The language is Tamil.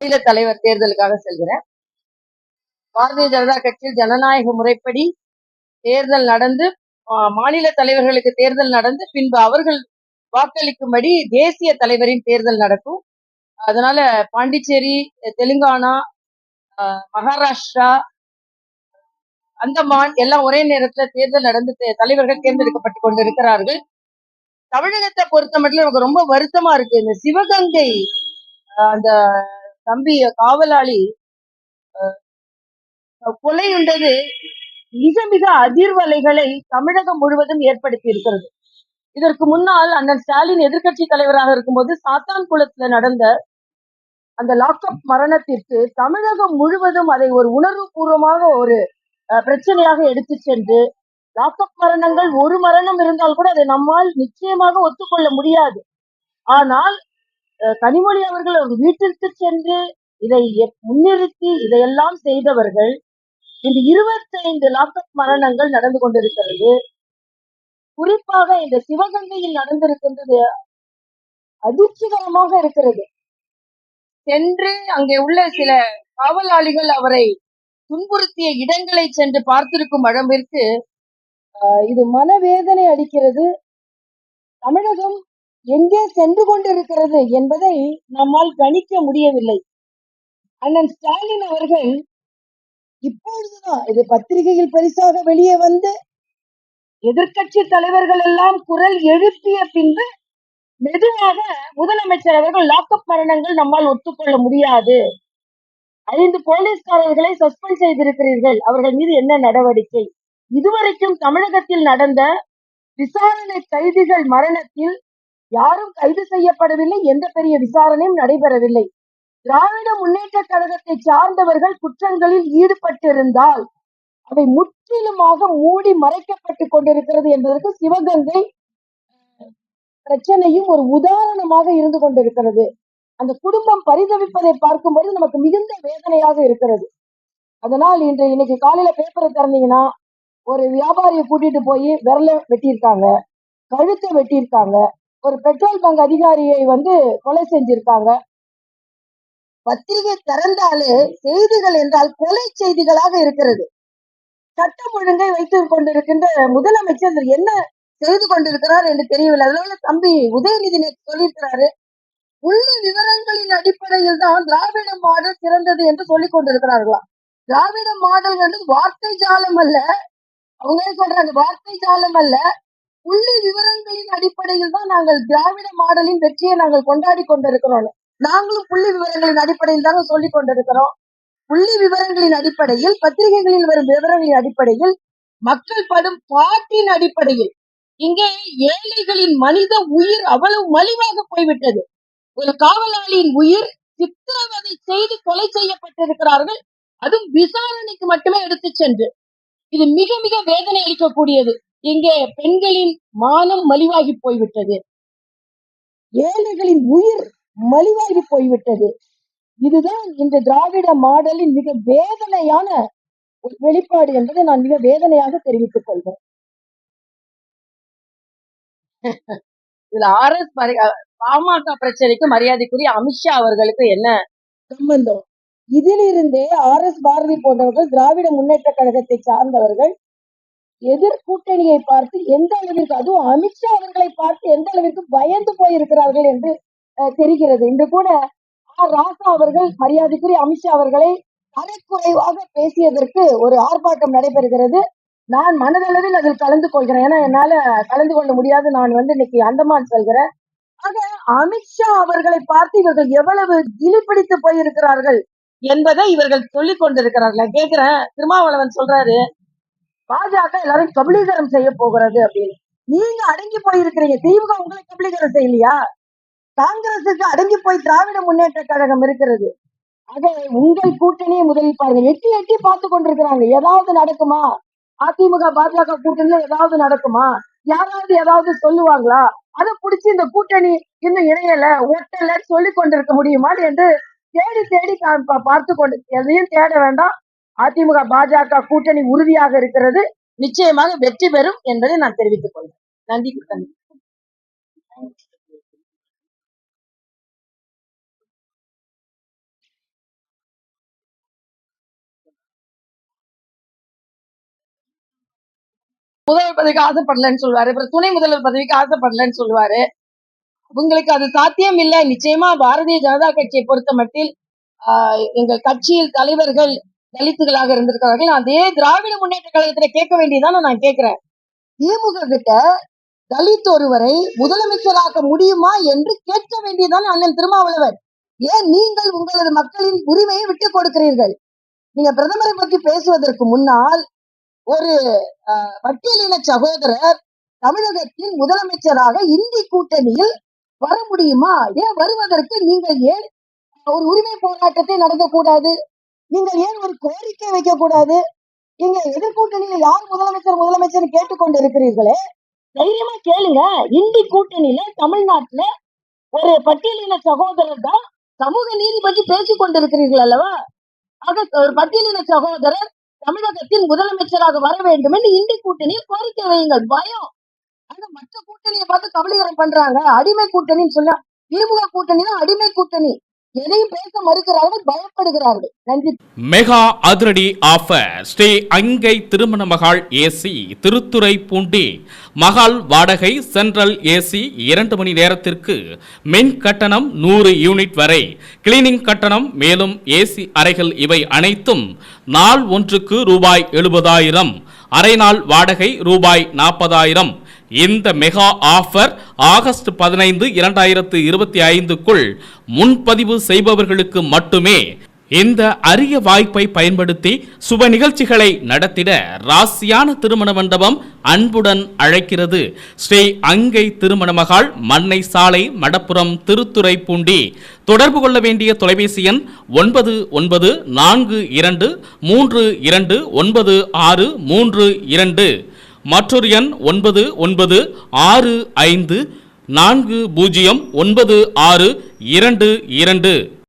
மாநில தலைவர் தேர்தலுக்காக செல்கிறேன். பாரதிய ஜனதா கட்சியில் ஜனநாயக முறைப்படி தேர்தல் நடந்து மாநில தலைவர்களுக்கு தேர்தல் நடந்து பின்பு அவர்கள் வாக்களிக்கும்படி தேசிய தலைவரின் தேர்தல் நடக்கும். அதனால பாண்டிச்சேரி தெலுங்கானா மகாராஷ்டிரா அந்தமான் எல்லாம் ஒரே நேரத்துல தேர்தல் நடந்து தே- தலைவர்கள் தேர்ந்தெடுக்கப்பட்டு கொண்டிருக்கிறார்கள். தமிழகத்தை பொறுத்த மட்டும் எனக்கு ரொம்ப வருத்தமா இருக்கு. இந்த சிவகங்கை அந்த தம்பி காவலாளி கொலையுண்டது மிக மிக அதிர்வலைகளை தமிழகம் முழுவதும் ஏற்படுத்தி இருக்கிறது. இதற்கு முன்னால் அண்ணன் ஸ்டாலின் எதிர்கட்சி தலைவராக இருக்கும்போது சாத்தான்குளத்துல நடந்த அந்த லாக்அப் மரணத்திற்கு தமிழகம் முழுவதும் அதை ஒரு உணர்வு பூர்வமாக ஒரு அஹ், பிரச்சனையாக எடுத்து சென்று லாக்அப் மரணங்கள் ஒரு மரணம் இருந்தால் கூட அதை நம்மால் நிச்சயமாக ஒத்துக்கொள்ள முடியாது. ஆனால் கனிமொழி அவர்கள் ஒரு வீட்டிற்கு சென்று இதை முன்னிறுத்தி இதையெல்லாம் செய்தவர்கள் இந்த இருபத்தைந்து லாக்அப் மரணங்கள் நடந்து கொண்டிருக்கிறது. குறிப்பாக இந்த சிவகங்கையில் நடந்திருக்கின்றது அதிர்ச்சிகரமாக இருக்கிறது. சென்று அங்கே உள்ள சில காவலாளிகள் அவரை துன்புறுத்திய இடங்களை சென்று பார்த்திருக்கும் அளவிற்கு இது மனவேதனை அளிக்கிறது. தமிழகம் எங்கே சென்று கொண்டிருக்கிறது என்பதை நம்மால் கணிக்க முடியவில்லை. அண்ணன் ஸ்டாலின் அவர்கள் இப்பொழுதுதான் இது பத்திரிகையில் பரிசாக வெளியே வந்து எதிர்க்கட்சி தலைவர்கள் எல்லாம் குரல் எழுப்பிய பின்பு மெதுவாக முதலமைச்சர் அவர்கள் லாக்அப் மரணங்கள் நம்மால் ஒத்துக்கொள்ள முடியாது. ஐந்து போலீஸ்காரர்களை சஸ்பெண்ட் செய்திருக்கிறீர்கள். அவர்கள் மீது என்ன நடவடிக்கை? இதுவரைக்கும் தமிழகத்தில் நடந்த விசாரணை கைதிகள் மரணத்தில் யாரும் கைது செய்யப்படவில்லை எந்த பெரிய விசாரணையும் நடைபெறவில்லை. திராவிட முன்னேற்ற கழகத்தை சார்ந்தவர்கள் குற்றங்களில் ஈடுபட்டிருந்தால் அவை முற்றிலுமாக மூடி மறைக்கப்பட்டு கொண்டிருக்கிறது என்பதற்கு சிவகங்கை பிரச்சனையும் ஒரு உதாரணமாக இருந்து கொண்டிருக்கிறது. அந்த குடும்பம் பரிதவிப்பதை பார்க்கும்போது நமக்கு மிகுந்த வேதனையாக இருக்கிறது. அதனால் இன்று இன்னைக்கு காலையில பேப்பரை திறந்தீங்கன்னா ஒரு வியாபாரியை கூட்டிட்டு போய் விரல வெட்டியிருக்காங்க கழுத்தை வெட்டியிருக்காங்க ஒரு பெட்ரோல் பங்க் அதிகாரியை வந்து கொலை செஞ்சிருக்காங்க. பத்திரிகை திறந்தாலே செய்திகள் என்றால் கொலை செய்திகளாக இருக்கிறது. சட்டம் ஒழுங்கை வைத்துக் கொண்டிருக்கின்ற முதலமைச்சர் என்ன செய்து கொண்டிருக்கிறார் என்று தெரியவில்லை. அதனால தம்பி உதயநிதி நேற்று சொல்லியிருக்கிறாரு. புள்ளி விவரங்களின் அடிப்படையில் தான் திராவிட மாடல் சிறந்தது என்று சொல்லிக் கொண்டிருக்கிறார்களாம். திராவிட மாடல் வந்து வார்த்தை ஜாலம் அல்ல. அவங்க சொல்றாங்க? வார்த்தை ஜாலம் அல்ல. புள்ளி விவரங்களின் அடிப்படையில் தான் நாங்கள் திராவிட மாடலின் வெற்றியை நாங்கள் கொண்டாடி கொண்டிருக்கிறோம். நாங்களும் புள்ளி விவரங்களின் அடிப்படையில் தாங்க சொல்லிக் கொண்டிருக்கிறோம். புள்ளி விவரங்களின் அடிப்படையில் பத்திரிகைகளில் வரும் விவரங்களின் அடிப்படையில் மக்கள் படும் பாட்டின் அடிப்படையில். இங்கே ஏழைகளின் மனித உயிர் அவ்வளவு மலிவாக போய்விட்டது. ஒரு காவலாளியின் உயிர் சித்திரவதை செய்து கொலை செய்யப்பட்டிருக்கிறார்கள். அதுவும் விசாரணைக்கு மட்டுமே எடுத்து சென்று. இது மிக மிக வேதனை அளிக்கக்கூடியது. இங்கே பெண்களின் மானம் மலிவாகி போய்விட்டது. ஏழைகளின் உயிர் மலிவாகி போய்விட்டது. இதுதான் இந்த திராவிட மாடலின் மிக வேதனையான ஒரு வெளிப்பாடு என்பதை நான் மிக வேதனையாக தெரிவித்துக் கொள்வேன். இதுல ஆர் எஸ் பாமக பிரச்சனைக்கு மரியாதைக்குரிய அமித்ஷா அவர்களுக்கு என்ன சம்பந்தம்? இதிலிருந்தே ஆர் எஸ் பாரதி போன்றவர்கள் திராவிட முன்னேற்ற கழகத்தை சார்ந்தவர்கள் எதிர் கூட்டணியை பார்த்து எந்த அளவிற்கு அதுவும் அமித்ஷா அவர்களை பார்த்து எந்த அளவிற்கு பயந்து போயிருக்கிறார்கள் என்று அஹ், தெரிகிறது. இன்று கூட ஆர் ராசா அவர்கள் மரியாதைக்குரிய அமித்ஷா அவர்களை தரக்குறைவாக பேசியதற்கு ஒரு ஆர்ப்பாட்டம் நடைபெறுகிறது. நான் மனதளவில் அதில் கலந்து கொள்கிறேன். ஏன்னா என்னால கலந்து கொள்ள முடியாது. நான் வந்து இன்னைக்கு அந்தமான் செல்கிறேன். ஆக அமித்ஷா அவர்களை பார்த்து இவர்கள் எவ்வளவு கிளி போயிருக்கிறார்கள் என்பதை இவர்கள் சொல்லிக் கொண்டிருக்கிறார்கள். கேட்கிறேன். திருமாவளவன் சொல்றாரு பாஜக எல்லாரும் கபலீகரம் செய்ய போகிறது அப்படின்னு. நீங்க அடங்கி போயிருக்கிறீங்க. திமுக உங்களை கபலீகரம் செய்யலையா? காங்கிரசுக்கு அடங்கி போய் திராவிட முன்னேற்ற கழகம் இருக்கிறது. ஆக உங்கள் கூட்டணியை முதலில் பாருங்க. எட்டி எட்டி பார்த்து கொண்டிருக்கிறாங்க. ஏதாவது நடக்குமா? அதிமுக பாஜக கூட்டணியில ஏதாவது நடக்குமா? யாராவது ஏதாவது சொல்லுவாங்களா? அதை புடிச்சு இந்த கூட்டணி இன்னும் இணையல ஒட்டல சொல்லி கொண்டிருக்க முடியுமா என்று தேடி தேடி கா- பா- பார்த்து கொண்டு எதையும் தேட வேண்டாம். அதிமுக பாஜக கூட்டணி உறுதியாக இருக்கிறது. நிச்சயமாக வெற்றி பெறும் என்பதை நான் தெரிவித்துக் கொள்கிறேன். நன்றி கூட்டணி முதல்வர் பதவிக்கு ஆசைப்படலன்னு சொல்லுவாரு. அப்புறம் துணை முதல்வர் பதவிக்கு ஆசைப்படலன்னு சொல்லுவாரு. உங்களுக்கு அது சாத்தியம் இல்லை. நிச்சயமா பாரதிய ஜனதா கட்சியை பொறுத்த மட்டில் எங்கள் கட்சியில் தலைவர்கள் தலித்துகளாக இருந்திருக்கிறார்கள். அதே திராவிட முன்னேற்ற கழகத்துல கேட்க வேண்டியதான நான் கேட்கிறேன். திமுக கிட்ட தலித் ஒருவரை முதலமைச்சராக்க முடியுமா என்று கேட்க வேண்டியதான அண்ணன் திருமாவளவர் ஏன் நீங்கள் உங்களது மக்களின் உரிமையை விட்டுக் கொடுக்கிறீர்கள்? நீங்க பிரதமரை பற்றி பேசுவதற்கு முன்னால் ஒரு பட்டியலின சகோதரர் தமிழகத்தின் முதலமைச்சராக இந்தி கூட்டணியில் வர முடியுமா? ஏன் வருவதற்கு நீங்கள் ஏன் ஒரு உரிமை போராட்டத்தை நடத்தக்கூடாது? நீங்கள் ஏன் ஒரு கோரிக்கை வைக்க கூடாது இங்க எதிர்கூட்டணியில யார் முதலமைச்சர் முதலமைச்சர் கேட்டுக்கொண்டு இருக்கிறீர்களே தைரியமா கேளுங்க. இந்தி கூட்டணியில தமிழ்நாட்டுல ஒரு பட்டியலின சகோதரர் தான் சமூக நீதி பற்றி பேசிக் கொண்டிருக்கிறீர்கள் அல்லவா? ஆக ஒரு பட்டியலின சகோதரர் தமிழகத்தின் முதலமைச்சராக வர வேண்டும் என்று இந்தி கூட்டணியில் கோரிக்கை வையுங்கள். பயம். ஆனா மற்ற கூட்டணியை பார்த்து கபலீகரம் பண்றாங்க. அடிமை கூட்டணின்னு சொன்னா திமுக கூட்டணி தான் அடிமை கூட்டணி. எதையும் பேச மறுக்கிறார்கள் பயப்படுகிறார்கள். நன்றி. மெகா அதிரடி ஆஃபர். ஸ்ரீ அங்கை திருமண மகால் ஏசி திருத்துறை பூண்டி மகால் வாடகை சென்ட்ரல் ஏசி இரண்டு மணி நேரத்திற்கு மின் கட்டணம் நூறு யூனிட் வரை கிளீனிங் கட்டணம் மேலும் ஏசி அறைகள் இவை அனைத்தும் நாள் ஒன்றுக்கு ரூபாய் எழுபதாயிரம் அரை நாள் வாடகை ரூபாய் நாற்பதாயிரம் இந்த மெகா ஆஃபர் ஆகஸ்ட் பதினைந்து இரண்டாயிரத்து இருபத்தி ஐந்துக்குள் முன்பதிவு செய்பவர்களுக்கு மட்டுமே இந்த அரிய வாய்ப்பை பயன்படுத்தி சுப நிகழ்ச்சிகளை நடத்திட ராசியான திருமண மண்டபம் அன்புடன் அழைக்கிறது. ஸ்ரீ அங்கை திருமண மகால் மண்ணை சாலை மடப்புறம் திருத்துறை பூண்டி தொடர்பு கொள்ள வேண்டிய தொலைபேசி எண் ஒன்பது ஒன்பது நான்கு இரண்டு மூன்று இரண்டு ஒன்பது ஆறு மூன்று இரண்டு. மற்றொரு எண் ஒன்பது ஒன்பது ஆறு ஐந்து நான்கு பூஜ்ஜியம் ஒன்பது ஆறு இரண்டு இரண்டு.